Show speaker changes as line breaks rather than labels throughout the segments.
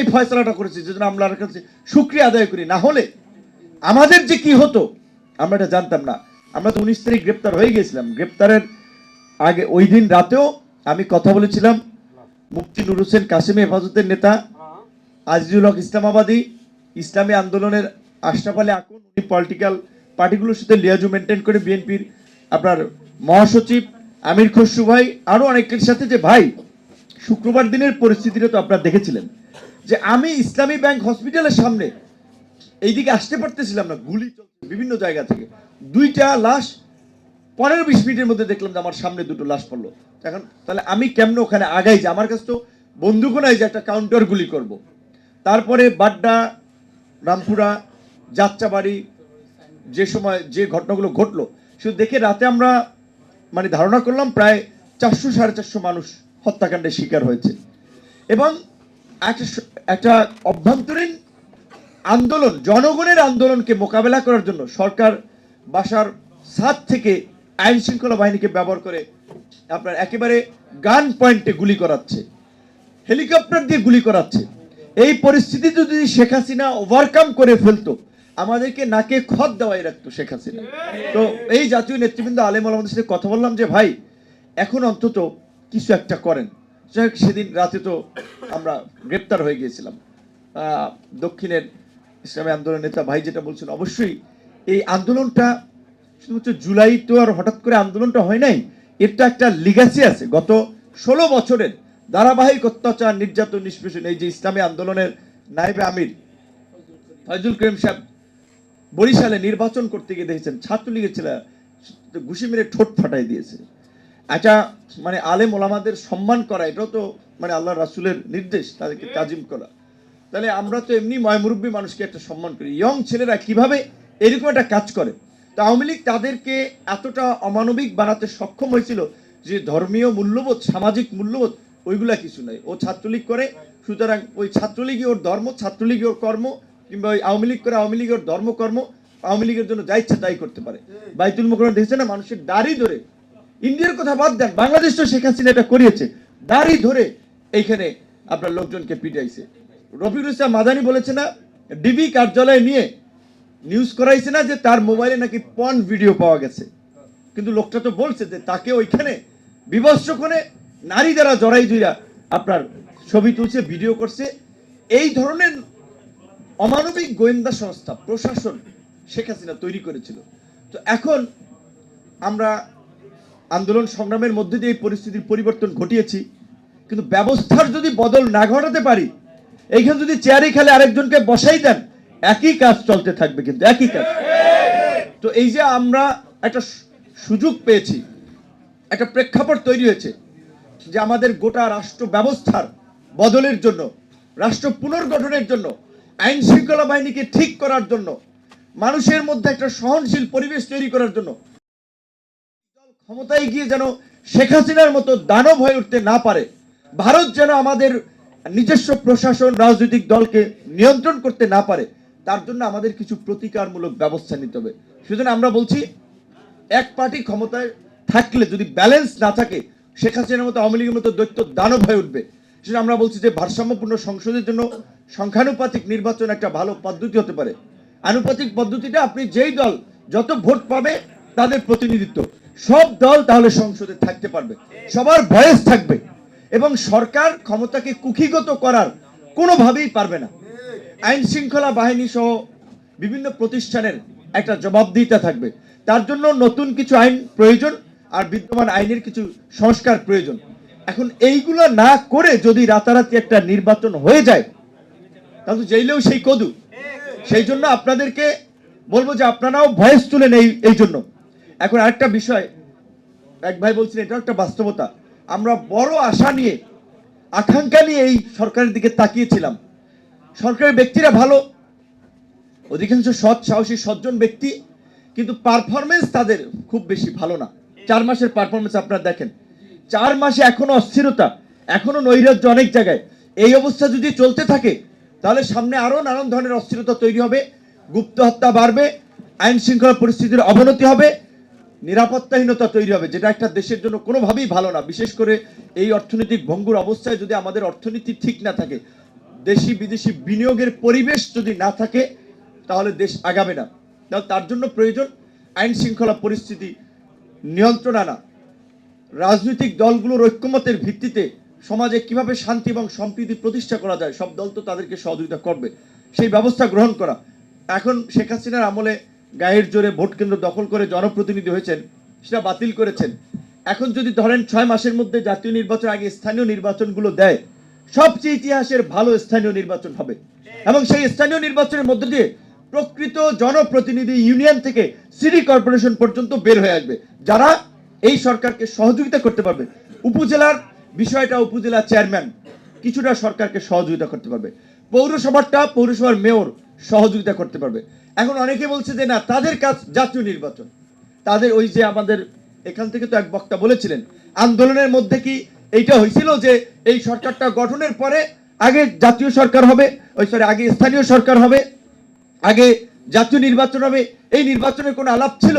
এই ফয়সলাটা করেছে, যেজন্য আমরা কাছে শুক্রিয়া আদায় করি। না হলে আমাদের যে কি হতো, আমরা এটা জানতাম না। আমরা তো উনিশ তারিখ গ্রেপ্তার হয়ে গিয়েছিলাম। গ্রেপ্তারের আগে ওই দিন রাতেও আমি কথা বলেছিলাম মুফতি নুর হোসেন কাসিম হেফাজতের নেতা, আজিজুল হক ইসলামাবাদী, ইসলামী আন্দোলনের আশরাফ আকুন উনি পলিটিক্যাল পার্টিগুলোর সাথে লিয়াজু মেনটেন করে বিএনপির আপনার মহাসচিব আমির খসরু ভাই, আরও অনেকের সাথে যে ভাই, শুক্রবার দিনের পরিস্থিতিটা তো আপনারা দেখেছিলেন। যে আমি ইসলামী ব্যাংক হসপিটালের সামনে এইদিকে আসতে পারতেছিলাম না, গুলি বিভিন্ন জায়গা থেকে। দুইটা লাশ, পনেরো বিশ মিনিটের মধ্যে দেখলাম যে আমার সামনে দুটো লাশ পড়ল। এখন তাহলে আমি কেমন ওখানে আগাই যে আমার কাছে তো বন্দুকও নাই যে একটা কাউন্টার গুলি করব। তারপরে বাড্ডা, রামপুরা, যাত্রাবাড়ি, যে সময় যে ঘটনাগুলো ঘটলো, শুধু দেখে রাতে আমরা মানে ধারণা করলাম প্রায় চারশো সাড়ে চারশো মানুষ হত্যাকাণ্ডের শিকার হয়েছে। এবং একটা অভ্যন্তরীণ আন্দোলন, জনগণের আন্দোলনকে মোকাবেলা করার জন্য সরকার বাসার সাত থেকে আইন শৃঙ্খলা বাহিনীকে ব্যবহার করে আপনার একেবারে গান পয়েন্টে গুলি করাচ্ছে, হেলিকপ্টার দিয়ে গুলি করাচ্ছে। এই পরিস্থিতি যদি শেখ হাসিনা ওভারকাম করে ফেলতো, আমাদেরকে নাকে খত দেওয়াই রাখতো শেখ হাসিনা। তো এই জাতীয় নেতৃবৃন্দ আলেম আমাদের সাথে কথা বললাম যে, ভাই, এখন অন্তত কিছু একটা করেন। যাই সেদিন রাতে তো আমরা গ্রেপ্তার হয়ে গিয়েছিলাম। দক্ষিণের ইসলামী আন্দোলন নেতা ভাই যেটা বলছেন, অবশ্যই এই আন্দোলনটা শুধুমাত্র জুলাই তো আর হঠাৎ করে আন্দোলনটা হয় নাই তো একটা লিগাসি আছে। গত ষোলো বছরের ধারাবাহিক অত্যাচার, নির্যাতন, নিষ্পেষণ, এই যে ইসলামী আন্দোলনের নাইবে আমির ফয়জুল করিম সাহেব বরিশালে নির্বাচন করতে গিয়ে দেখেছেন, ছাত্রলীগের ছেলে ঘুষি মেরে ঠোঁট ফাটাই দিয়েছে। একটা মানে আলেম ওলামাদের সম্মান করা এটাও তো মানে আল্লাহ রাসুলের নির্দেশ তাদেরকে তাজিম করা। তাহলে আমরা তো এমনি ময়মুরব্বী মানুষকে একটা সম্মান করি। ইয়ং ছেলেরা কীভাবে এরকম একটা কাজ করে? তো আওয়ামী লীগ তাদেরকে এতটা অমানবিক বানাতে সক্ষম হয়েছিল যে ধর্মীয় মূল্যবোধ সামাজিক মূল্যবোধ ওইগুলা কিছু নাই। ও ছাত্রলীগ করে সুতরাং ওই ছাত্রলীগই ওর ধর্ম ছাত্রলীগই ওর কর্ম কিংবা ওই আওয়ামী লীগ করে আওয়ামী লীগের ধর্মকর্ম আওয়ামী লীগের জন্য যা ইচ্ছা তাই করতে পারে। বাইতুল মোকরম দেখছে না? মানুষের দাড়ি ধরে ইন্ডিয়ার কথা বাদ দেন, বাংলাদেশ তো শেখ হাসিনা এটা করিয়েছে। দাড়ি ধরে এইখানে আপনার লোকজনকে পিটাইছে। রফিকুল ইসলাম মাদানি বলেছে না, ডিবি কার্যালয়ে নিয়ে নিউজ করাইছে না যে তার মোবাইলে নাকি পন ভিডিও পাওয়া গেছে। কিন্তু লোকটা তো বলছে যে তাকে ওইখানে বিভৎস করে নারী দ্বারা জড়াই জুইরা আপনার ছবি তুলছে ভিডিও করছে। এই ধরনের অমানবিক গোয়েন্দা সংস্থা, প্রশাসন শেখ হাসিনা তৈরি করেছিল। তো এখন আমরা আন্দোলন সংগ্রামের মধ্যে দিয়ে এই পরিস্থিতির পরিবর্তন ঘটিয়েছি। কিন্তু ব্যবস্থার যদি বদল না ঘটাতে পারি, এইখানে যদি চেয়ারে খেলে আরেকজনকে বসাই দেন, একই কাজ চলতে থাকবে কিন্তু, একই কাজ। তো এই যে আমরা একটা সুযোগ পেয়েছি, একটা প্রেক্ষাপট তৈরি হয়েছে যে আমাদের গোটা রাষ্ট্র ব্যবস্থার বদলের জন্য, রাষ্ট্র পুনর্গঠনের জন্য, আইন শৃঙ্খলা বাহিনীকে ঠিক করার জন্য, মানুষের মধ্যে একটা সহনশীল পরিবেশ তৈরি করার জন্য ক্ষমতায় গিয়ে যেন শেখ হাসিনার মতো দানব হয়ে উঠতে না পারে, ভারত যেন আমাদের নিজস্ব প্রশাসন, রাজনৈতিক দলকে নিয়ন্ত্রণ করতে না পারে, তার জন্য আমাদের কিছু প্রতিকারমূলক ব্যবস্থা নিতে হবে। সেজন্য আমরা বলছি, এক পার্টি ক্ষমতায় থাকলে যদি ব্যালেন্স না থাকে, শেখ হাসিনার মতো আওয়ামী লীগের মতো দৈত্য দানব হয়ে উঠবে। সেজন্য আমরা বলছি যে ভারসাম্যপূর্ণ সংসদের জন্য সংখ্যানুপাতিক নির্বাচন একটা ভালো পদ্ধতি হতে পারে। আনুপাতিক পদ্ধতিটা আপনি যেই দল যত ভোট পাবে, তাদের প্রতিনিধিত্ব। সব দল তাহলে সংসদে থাকতে পারবে। সবার ভয়েস থাকবে এবং সরকার ক্ষমতাকে কুক্ষিগত করার কোনোভাবেই পারবে না। আইন শৃঙ্খলা বাহিনী সহ বিভিন্ন প্রতিষ্ঠানের একটা জবাবদিহিতা থাকবে। তার জন্য নতুন কিছু আইন প্রয়োজন আর বিদ্যমান আইনের কিছু সংস্কার প্রয়োজন। এখন এইগুলো না করে যদি রাতারাতি একটা নির্বাচন হয়ে যায়, তাহলে জেলেও সেই কদু। সেই জন্য আপনাদেরকে বলব যে আপনারাও ভয়েস তুলেন এই এই জন্য। এখন আরেকটা বিষয়, এক ভাই বলছেন এটা একটা বাস্তবতা। আমরা বড় আশা নিয়ে, আকাঙ্ক্ষা নিয়ে এই সরকারের দিকে তাকিয়েছিলাম। সরকারের ব্যক্তিরা ভালো, অধিকাংশ সৎ, সাহসী, সজ্জন ব্যক্তি, কিন্তু পারফরমেন্স তাদের খুব বেশি ভালো না। চার মাসের পারফরমেন্স আপনারা দেখেন। চার মাসে এখনও অস্থিরতা, এখনও নৈরাজ্য অনেক জায়গায়। এই অবস্থা যদি চলতে থাকে, তাহলে সামনে আরও নানান ধরনের অস্থিরতা তৈরি হবে, গুপ্ত হত্যা বাড়বে আইন শৃঙ্খলা পরিস্থিতির অবনতি হবে নিরাপত্তাহীনতা তৈরি হবে, যেটা একটা দেশের জন্য কোনোভাবেই ভালো না। বিশেষ করে এই অর্থনৈতিক ভঙ্গুর অবস্থায় যদি আমাদের অর্থনীতি ঠিক না থাকে, দেশি বিদেশি বিনিয়োগের পরিবেশ যদি না থাকে, তাহলে দেশ আগাবে না। তার জন্য প্রয়োজন আইন শৃঙ্খলা পরিস্থিতি নিয়ন্ত্রণ আনা। রাজনৈতিক দলগুলোর ঐক্যমতের ভিত্তিতে সমাজে কীভাবে শান্তি এবং সম্প্রীতি প্রতিষ্ঠা করা যায়, সব দল তো তাদেরকে সহযোগিতা করবে। সেই ব্যবস্থা গ্রহণ করা। এখন শেখ হাসিনার আমলে গায়ের জোরে ভোট কেন্দ্র দখল করে জনপ্রতিনিধি হয়েছেন, সেটা বাতিল করেছেন। এখন যদি ধরেন ছয় মাসের মধ্যে জাতীয় নির্বাচন আগে স্থানীয় নির্বাচনগুলো দেয়, সবচেয়ে ইতিহাসের ভালো স্থানীয় নির্বাচন হবে। এবং সেই স্থানীয় নির্বাচনের মধ্যে দিয়ে প্রকৃত জনপ্রতিনিধি ইউনিয়ন থেকে সিটি কর্পোরেশন পর্যন্ত বের হয়ে আসবে, যারা এই সরকারকে সহযোগিতা করতে পারবে। উপজেলার বিষয়টা উপজেলা চেয়ারম্যান কিছুটা সরকারকে সহযোগিতা করতে পারবে। পৌরসভাটা পৌরসভার মেয়র সহযোগিতা করতে পারবে। এখন অনেকে বলছে যে, না, তাদের কাজ জাতীয় নির্বাচন। তাদের ওই যে আমাদের এখান থেকে তো এক বক্তা বলেছিলেন, আন্দোলনের মধ্যে কি এইটা হয়েছিল যে এই সরকারটা গঠনের পরে আগে জাতীয় সরকার হবে, ওই সরি আগে স্থানীয় সরকার হবে, আগে জাতীয় নির্বাচন হবে? এই নির্বাচনের কোনো আলাপ ছিল?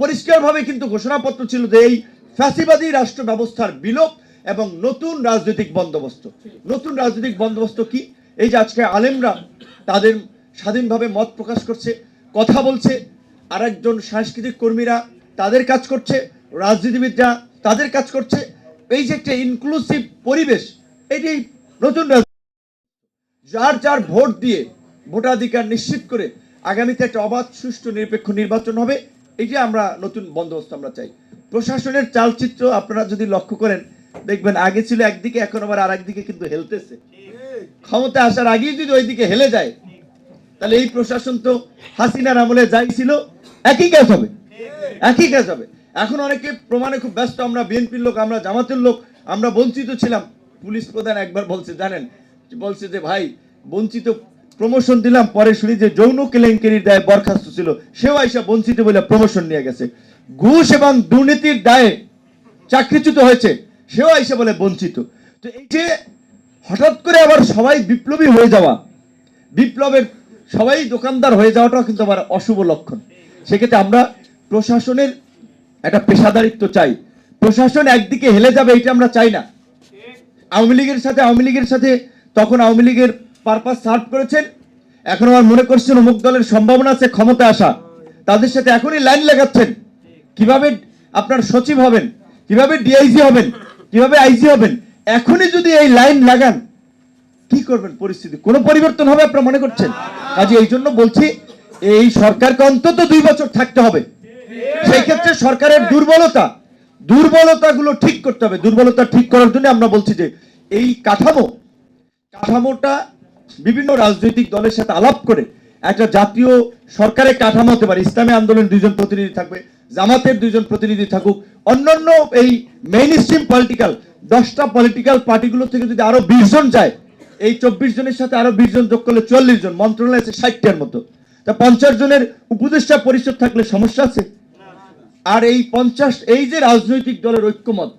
পরিষ্কারভাবে কিন্তু ঘোষণাপত্র ছিল যে এই ফ্যাসিবাদী রাষ্ট্র ব্যবস্থার বিলোপ এবং নতুন রাজনৈতিক বন্দোবস্ত। নতুন রাজনৈতিক বন্দোবস্ত কি? এই যে আজকে আলেমরা তাদের স্বাধীনভাবে মত প্রকাশ করছে কথা বলছে আর একজন সাংস্কৃতিক কর্মীরা তাদের কাজ করছে রাজনীতিবিদরা তাদের কাজ করছে। এই যে একটা ইনক্লুসিভ পরিবেশ এটি নতুন যার যার ভোট দিয়ে ভোটাধিকার নিশ্চিত করে আগামীতে একটা অবাধ সুষ্ঠু নিরপেক্ষ নির্বাচন হবে যে আমরা নতুন বন্দোবস্ত আমরা চাই। প্রশাসনের চালচিত্র আপনারা যদি লক্ষ্য করেন দেখবেন আগে ছিল একদিকে এখন আবার আর একদিকে কিন্তু হেলতেছে। ক্ষমতা আসার আগেই যদি ওইদিকে হেলে যায় তাহলে এই প্রশাসন তো হাসিনার আমলে যাই ছিল, একই কাজ হবে। একই কাজ হবে। এখন অনেকে প্রমাণে খুব ব্যস্ত, আমরা বিএনপির লোক, আমরা জামাতের লোক, আমরা বঞ্চিত ছিলাম। পুলিশ প্রধান একবার বলছে, জানেন? বলছে যে, ভাই, বঞ্চিত প্রমোশন দিলাম, পরে শুনি যে যৌন কেলেঙ্কারির দায়ে বরখাস্ত ছিল। সেও আইসা বঞ্চিত বলে প্রমোশন নিয়ে গেছে। ঘুষ এবং দুর্নীতির দায়ে চাকরিচ্যুত হয়েছে, সেও আইসা বলে বঞ্চিত। তো এই যে হঠাৎ করে আবার সবাই বিপ্লবী হয়ে যাওয়া, বিপ্লবের সবাই দোকানদার হয়ে যাওয়াটাও কিন্তু আমার অশুভ লক্ষণ। সেক্ষেত্রে আমরা প্রশাসনের একটা পেশাদারিত্ব চাই। প্রশাসন একদিকে হেলে যাবে, এটা আমরা চাই না। আওয়ামী লীগের সাথে, আওয়ামী লীগের সাথে তখন আওয়ামী লীগের পারপাস সার্ভ করেছেন। এখন আমার মনে করছেন অমুক দলের সম্ভাবনা আছে, ক্ষমতা আসা। তাদের সাথে এখনই লাইন লাগাচ্ছেন। কীভাবে আপনার সচিব হবেন? কীভাবে ডিআইজি হবেন? কীভাবে আইজি হবেন? এখনই যদি এই লাইন লাগান কি করবেন পরিস্থিতি? কোনো পরিবর্তন হবে আপনারা মনে করছেন? কাজে এই জন্য বলছি, এই সরকারকে অন্তত দুই বছর থাকতে হবে। সেই ক্ষেত্রে সরকারের দুর্বলতা, দুর্বলতাগুলো ঠিক করতে হবে। দুর্বলতা ঠিক করার জন্য আমরা বলছি যে, এই কাঠামো, কাঠামোটা বিভিন্ন রাজনৈতিক দলের সাথে আলাপ করে একটা জাতীয় সরকারের কাঠামো হতে পারে। ইসলামী আন্দোলনের দুইজন প্রতিনিধি থাকবে, জামাতের দুইজন প্রতিনিধি থাকুক, অন্যান্য এই মেইন স্ট্রিম পলিটিক্যাল দশটা পলিটিক্যাল পার্টিগুলো থেকে যদি আরও বিশ জন যায় এই চব্বিশ জনের সাথে আরও বিশ জন যোগ করলে চল্লিশ জন, মন্ত্রণালয় আছে ষাটটার মতো। তা পঞ্চাশ জনের উপদেষ্টা পরিষদ থাকলে সমস্যা আছে? আর এই পঞ্চাশ, এই যে রাজনৈতিক দলের ঐক্যমত,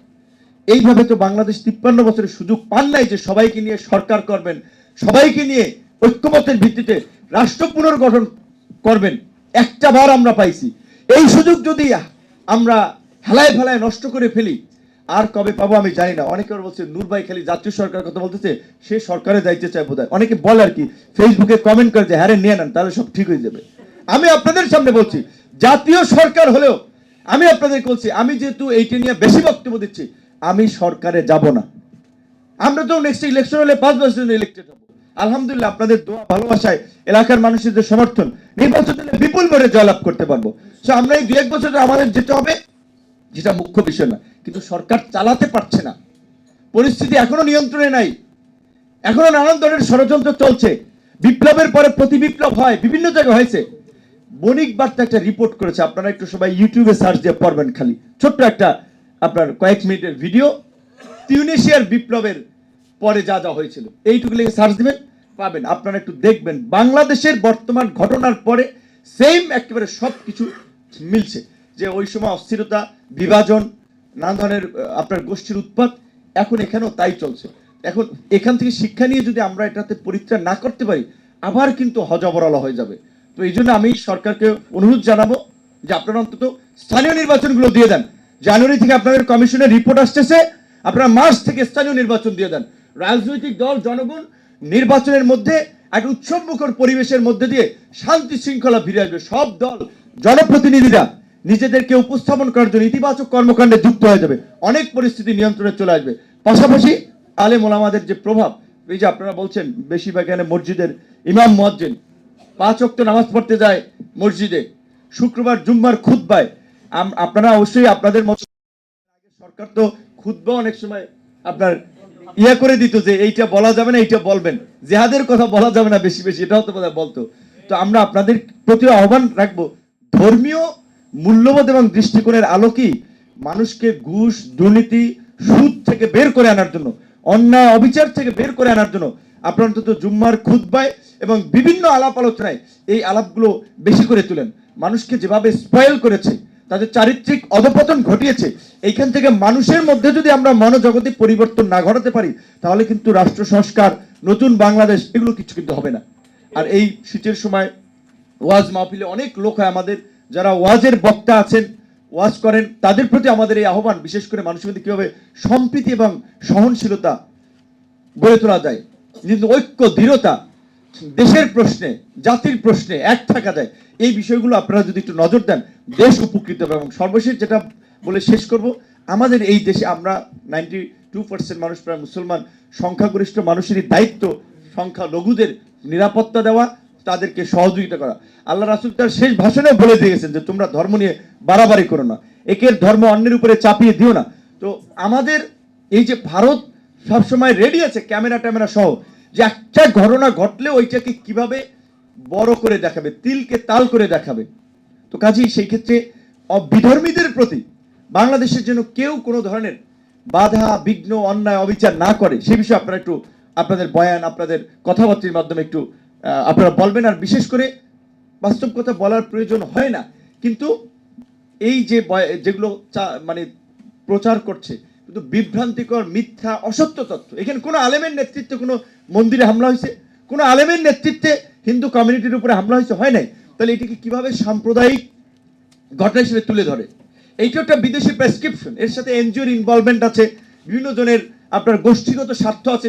এইভাবে তো বাংলাদেশ তিপ্পান্ন বছরের সুযোগ পান নাই যে সবাইকে নিয়ে সরকার করবেন, সবাইকে নিয়ে ঐক্যমতের ভিত্তিতে রাষ্ট্র পুনর্গঠন করবেন। একটা বার আমরা পাইছি। এই সুযোগ যদি আমরা হেলায় ফেলায় নষ্ট করে ফেলি আর কবে পাবো আমি জানি না। অনেকে বলছে, নূর ভাই খালি জাতীয় সরকার কথা বলতেছে, সে সরকারে যাইতে চায় বোধ অনেকে বলে আর কি, ফেসবুকে কমেন্ট করে যে হ্যাঁ নিয়ে নেন, তাহলে সব ঠিক হয়ে যাবে। আমি আপনাদের সামনে বলছি, জাতীয় সরকার হলেও আমি আপনাদের বলছি, আমি যেহেতু এইটা নিয়ে বেশি বক্তব্য দিচ্ছি, আমি সরকারে যাব না। আমরা তো নেক্সট ইলেকশন হলে পাঁচ বছর জন্য ইলেক্টেড হব। আলহামদুলিল্লাহ, আপনাদের দোয়া, ভালোবাসায় এলাকার মানুষের যে সমর্থন, নির্বাচন বিপুল ভোটে জয়লাভ করতে পারব। আমরা এই দু এক বছর আমাদের যেতে হবে। যেটা মুখ্য বিষয় না কিন্তু সরকার চালাতে পারছে না। পরিস্থিতি এখনও নিয়ন্ত্রণে নাই। এখনও নানান ধরনের ষড়যন্ত্র চলছে। বিপ্লবের পরে প্রতি বিপ্লব হয়, বিভিন্ন জায়গায় হয়েছে। বণিক বার্তা একটা রিপোর্ট করেছে। আপনারা একটু সবাই ইউটিউবে সার্চ দিয়ে পড়বেন খালি। ছোট্ট একটা আপনার কয়েক মিনিটের ভিডিও তিউনেশিয়ার বিপ্লবের পরে যা যা হয়েছিল। এইটুকু লিখে সার্চ দিবেন, পাবেন। আপনারা একটু দেখবেন। বাংলাদেশের বর্তমান ঘটনার পরে সেম একেবারে সব কিছু মিলছে। যে ওই সময় অস্থিরতা বিভাজন নানা ধরনের আপনার গোষ্ঠীর উৎপাত এখন এখানেও তাই চলছে। এখন এখান থেকে শিক্ষা নিয়ে যদি আমরা এটাতে পরিত্রাণ না করতে পারি, আবার কিন্তু হজবরলা হয়ে যাবে। তো এই জন্য আমি সরকারকে অনুরোধ জানাব যে আপনারা অন্তত স্থানীয় নির্বাচনগুলো দিয়ে দেন। জানুয়ারি থেকে আপনাদের কমিশনের রিপোর্ট আসতেছে, আপনারা মার্চ থেকে স্থানীয় নির্বাচন দিয়ে দেন। রাজনৈতিক দল, জনগণ নির্বাচনের মধ্যে এক উৎসবমুখর পরিবেশের মধ্যে দিয়ে শান্তি শৃঙ্খলা ফিরে আসবে। সব দল, জনপ্রতিনিধিরা নিজেদেরকে উপস্থাপন করার জন্য ইতিবাচক কর্মকাণ্ডে যুক্ত হয়ে যাবে। অনেক পরিস্থিতি নিয়ন্ত্রণে চলে আসবে। পাশাপাশি আলেম ওলামাদের যে প্রভাব, এই যে আপনারা বলছেন, বেশিরভাগ এখানে মসজিদের ইমাম, মুয়াজ্জিন। পাঁচ ওয়াক্ত নামাজ পড়তে যায় মসজিদে। শুক্রবার, জুম্মার খুতবায়। আম- আপনারা অবশ্যই আপনাদের মতো সরকার তো খুতবা অনেক সময় আপনার ইয়া করে দিত যে এইটা বলা যাবে না, এইটা বলবেন। জেহাদের কথা বলা যাবে না বেশি বেশি, এটাও তো বলতো। তো আমরা আপনাদের প্রতি আহ্বান রাখব, ধর্মীয় মূল্যবোধ এবং দৃষ্টিকোণের আলোকেই মানুষকে ঘুষ, দুর্নীতি, সুদ থেকে বের করে আনার জন্য, অন্যায়, অবিচার থেকে বের করে আনার জন্য আপনার অন্তত জুম্মার খুতবায় এবং বিভিন্ন আলাপ আলোচনায় এই আলাপগুলো বেশি করে তুলেন। মানুষকে যেভাবে স্পয়েল করেছে, তাদের চারিত্রিক অধপতন ঘটিয়েছে, এইখান থেকে মানুষের মধ্যে যদি আমরা মনোজগতে পরিবর্তন না ঘটাতে পারি, তাহলে কিন্তু রাষ্ট্র সংস্কার, নতুন বাংলাদেশ, এগুলো কিছু কিন্তু হবে না। আর এই শীতের সময় ওয়াজ মাহফিলে অনেক লোক হয় আমাদের যারা ওয়াজের বক্তা আছেন, ওয়াজ করেন, তাদের প্রতি আমাদের এই আহ্বান, বিশেষ করে মানুষের মধ্যে কীভাবে সম্প্রীতি এবং সহনশীলতা গড়ে তোলা যায় কিন্তু ঐক্য, দৃঢ়তা, দেশের প্রশ্নে, জাতির প্রশ্নে এক থাকা যায়, এই বিষয়গুলো আপনারা যদি একটু নজর দেন, দেশ উপকৃত হবে। এবং সর্বশেষ যেটা বলে শেষ করব, আমাদের এই দেশে আমরা নাইনটি টু পার্সেন্ট মানুষ প্রায় মুসলমান, সংখ্যাগরিষ্ঠ মানুষেরই দায়িত্ব সংখ্যা লঘুদের নিরাপত্তা দেওয়া তাদেরকে সহযোগিতা করা। আল্লাহ রাসুল তার শেষ ভাষণে বলে দিয়েছেন যে, তোমরা ধর্ম নিয়ে বাড়াবাড়ি করো না। একের ধর্ম অন্যের উপরে চাপিয়ে দিও না। তো আমাদের এই যে ভারত সবসময় রেডি আছে, ক্যামেরা ট্যামেরা সহ, যে একটা ঘটনা ঘটলে ওইটাকে কীভাবে বড় করে দেখাবে, তিলকে তাল করে দেখাবে। তো কাজেই সেই ক্ষেত্রে অ- বিধর্মীদের প্রতি বাংলাদেশের জন্য কেউ কোনো ধরনের বাধা, বিঘ্ন, অন্যায়, অবিচার না করে। সে বিষয়ে আপনারা একটু আপনাদের বয়ান, আপনাদের কথাবার্তার মাধ্যমে একটু আপনারা বলবেন আর বিশেষ করে বাস্তব কথা বলার প্রয়োজন হয় না। কিন্তু এই যে যেগুলো মানে প্রচার করছে, কিন্তু বিভ্রান্তিকর মিথ্যা, অসত্য তথ্য। এখানে কোনো আলেমের নেতৃত্বে কোনো মন্দিরে হামলা হয়েছে? কোনো আলেমের নেতৃত্বে হিন্দু কমিউনিটির উপরে হামলা হয়েছে? হয় নাই? তাহলে এটিকে কীভাবে সাম্প্রদায়িক ঘটনা হিসেবে তুলে ধরে? এইটা একটা বিদেশি প্রেসক্রিপশন এর সাথে এনজিওর ইনভলভমেন্ট আছে। বিভিন্ন জনের আপনার গোষ্ঠীগত স্বার্থ আছে।